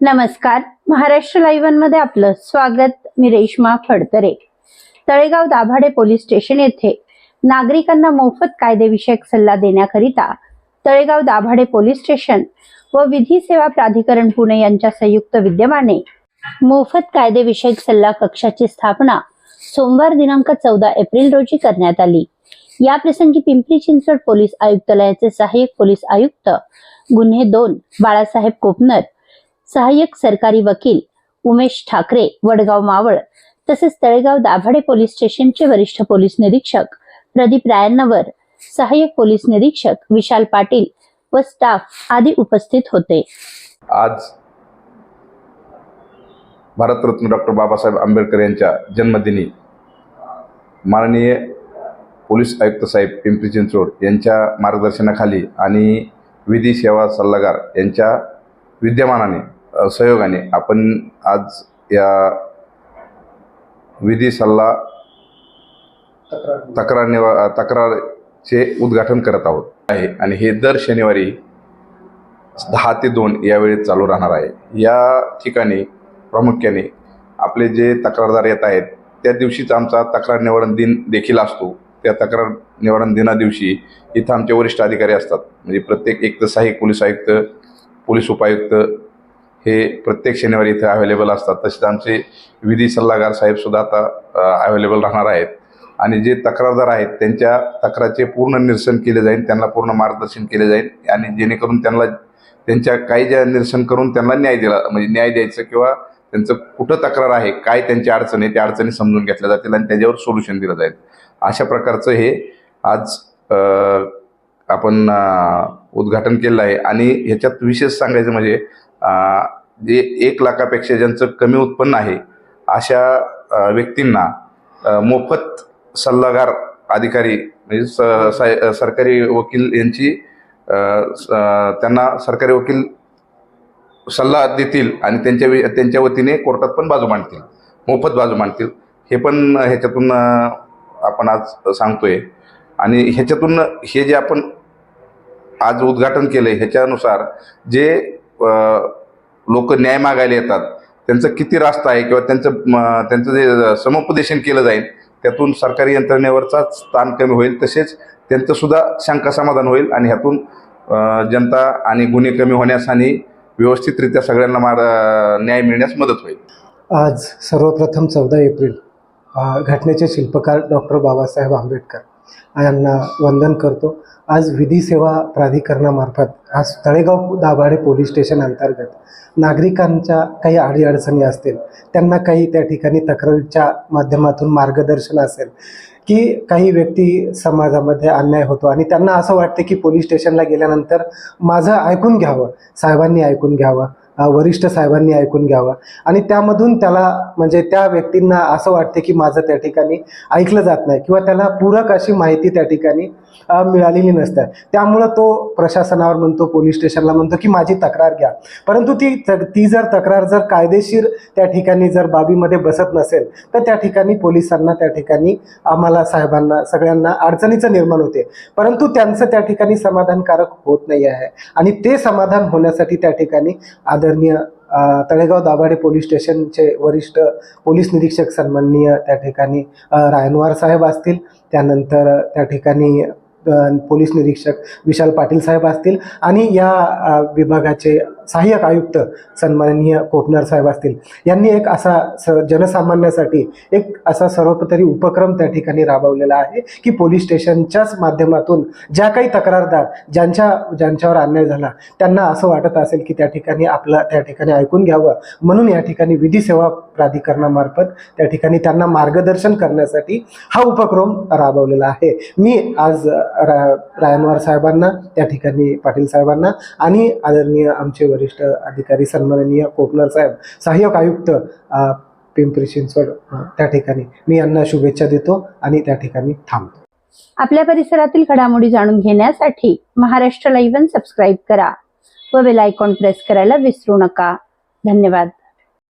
नमस्कार. महाराष्ट्र लाईव्हमध्ये आपलं स्वागत. मी रेश्मा फडतरे. तळेगाव दाभाडे पोलीस स्टेशन येथे नागरिकांना मोफत कायदेविषयक सल्ला देण्याकरिता तळेगाव दाभाडे पोलीस स्टेशन व विधी सेवा प्राधिकरण पुणे यांच्या संयुक्त विद्यमाने मोफत कायदेविषयक सल्ला कक्षाची स्थापना सोमवार दिनांक चौदा एप्रिल रोजी करण्यात आली. या प्रसंगी पिंपरी चिंचवड पोलीस आयुक्तालयाचे सहाय्यक पोलीस आयुक्त गुन्हे दोन बाळासाहेब कोपनर सहाय्यक सरकारी वकील उमेश ठाकरे वडगाव मावळ तसेच तळेगाव दाभाडे पोलीस स्टेशनचे वरिष्ठ पोलीस निरीक्षक प्रदीप रायन्नवर सहाय्यक पोलीस निरीक्षक विशाल पाटील व स्टाफ आदी उपस्थित होते. आज भारतरत्न डॉक्टर बाबासाहेब आंबेडकर यांच्या जन्मदिनी माननीय पोलीस आयुक्त साहेब पिंपरी चिंचवड यांच्या मार्गदर्शनाखाली आणि विधी सेवा सल्लागार यांच्या विद्यमानाने सहयोगाने आपण आज या विधी सल्ला तक्रार निवा तक्रारचे उद्घाटन करत आहोत. आहे. आणि हे दर शनिवारी दहा ते दोन या वेळेत चालू राहणार आहे. या ठिकाणी प्रामुख्याने आपले जे तक्रारदार येत आहेत त्या दिवशीच आमचा तक्रार निवारण दिन देखील असतो. त्या तक्रार निवारण दिना दिवशी इथं आमचे वरिष्ठ अधिकारी असतात. म्हणजे प्रत्येक एक तर सहाय्यक पोलीस आयुक्त पोलीस उपायुक्त हे प्रत्येक शनिवारी इथे अवेलेबल असतात. तसेच आमचे विधी सल्लागार साहेबसुद्धा आता अवेलेबल राहणार आहेत. आणि जे तक्रारदार आहेत त्यांच्या तक्रारचे पूर्ण निरसन केले जाईल त्यांना पूर्ण मार्गदर्शन केले जाईल. आणि जेणेकरून त्यांना त्यांच्या काही ज्या निरसन करून त्यांना न्याय दिला म्हणजे न्याय द्यायचं किंवा त्यांचं कुठं तक्रार आहे काय त्यांची अडचण आहे त्या अडचणी समजून घेतल्या जातील आणि त्याच्यावर सोल्युशन दिलं जाईल. अशा प्रकारचं हे आज आपण उद्घाटन केलं आहे. आणि ह्याच्यात विशेष सांगायचं म्हणजे जे एक लाखापेक्षा ज्यांचं कमी उत्पन्न आहे अशा व्यक्तींना मोफत सल्लागार अधिकारी म्हणजे स- साय- सरकारी वकील यांची स- त्यांना सरकारी वकील सल्ला देतील आणि त्यांच्या त्यांच्या वतीने कोर्टात पण बाजू मांडतील मोफत बाजू मांडतील. हे पण ह्याच्यातून आपण आज सांगतोय. आणि ह्याच्यातून हे जे आपण आज उद्घाटन केलं आहे ह्याच्यानुसार जे लोक न्याय मागायला येतात. त्यांचं किती रास्ता आहे किंवा त्यांचं त्यांचं जे समुपदेशन केलं जाईल त्यातून सरकारी यंत्रणेवरचाच ताण कमी होईल तसेच त्यांचंसुद्धा शंका समाधान होईल आणि ह्यातून जनता आणि गुन्हे कमी होण्यास आणि व्यवस्थितरित्या सगळ्यांना मार न्याय मिळण्यास मदत होईल. आज सर्वप्रथम चौदा एप्रिल घटनेचे शिल्पकार डॉक्टर बाबासाहेब आंबेडकर. यांना वंदन करतो. आज विधी सेवा प्राधिकरणामार्फत आज तळेगाव दाभाडे पोलीस स्टेशन अंतर्गत नागरिकांच्या काही अडीअडचणी असतील त्यांना काही त्या ठिकाणी तक्रारीच्या माध्यमातून मार्गदर्शन असेल की काही व्यक्ती समाजामध्ये अन्याय होतो. आणि त्यांना असं वाटतं की पोलीस स्टेशनला गेल्यानंतर माझं ऐकून घ्यावं साहेबांनी ऐकून घ्यावं. वरिष्ठ साहेबांनी ऐकून घ्यावा. आणि त्यामधून त्याला म्हणजे त्या व्यक्तींना असं वाटते की माझं त्या ठिकाणी ऐकलं जात नाही किंवा त्याला पूरक अशी माहिती त्या ठिकाणी मिळालेली नसते. त्यामुळं तो प्रशासनावर म्हणतो पोलीस स्टेशनला म्हणतो की माझी तक्रार घ्या. परंतु ती ती जर तक्रार जर कायदेशीर त्या ठिकाणी जर बाबीमध्ये बसत नसेल तर त्या ठिकाणी पोलिसांना त्या ठिकाणी आम्हाला साहेबांना सगळ्यांना अडचणीचं निर्माण होते. परंतु त्यांचं त्या ठिकाणी समाधानकारक होत नाही आहे. आणि ते समाधान होण्यासाठी त्या ठिकाणी आदरणीय तळेगाव दाभाडे पोलीस स्टेशनचे वरिष्ठ पोलीस निरीक्षक सन्माननीय त्या ठिकाणी रायनवार साहेब असतील. त्यानंतर त्या ठिकाणी पोलीस निरीक्षक विशाल पाटील साहेब असतील. आणि या विभागाचे सहाय्यक आयुक्त सन्माननीय कोटनर साहेब असतील. यांनी एक असा स जनसामान्यासाठी एक असा सर्वतरी उपक्रम त्या ठिकाणी राबवलेला आहे की पोलीस स्टेशनच्याच माध्यमातून ज्या काही तक्रारदार ज्यांच्या ज्यांच्यावर अन्याय झाला त्यांना असं वाटत असेल की त्या ठिकाणी आपलं त्या ठिकाणी ऐकून घ्यावं. म्हणून या ठिकाणी विधी सेवा प्राधिकरणामार्फत त्या ठिकाणी त्यांना मार्गदर्शन करण्यासाठी हा उपक्रम राबवलेला आहे. मी आज रा रायनवार साहेबांना त्या ठिकाणी पाटील साहेबांना आणि आदरणीय आमचे वरिष्ठ अधिकारी सन्माननीय कोकणर साहेब सहाय्यक आयुक्त पिंपरी चिंचवड त्या ठिकाणी. मी यांना शुभेच्छा देतो आणि त्या ठिकाणी थांबतो. आपल्या परिसरातील घडामोडी जाणून घेण्यासाठी महाराष्ट्र लाईव्ह सबस्क्राईब करा व बेल आयकॉन प्रेस करायला विसरू नका. धन्यवाद.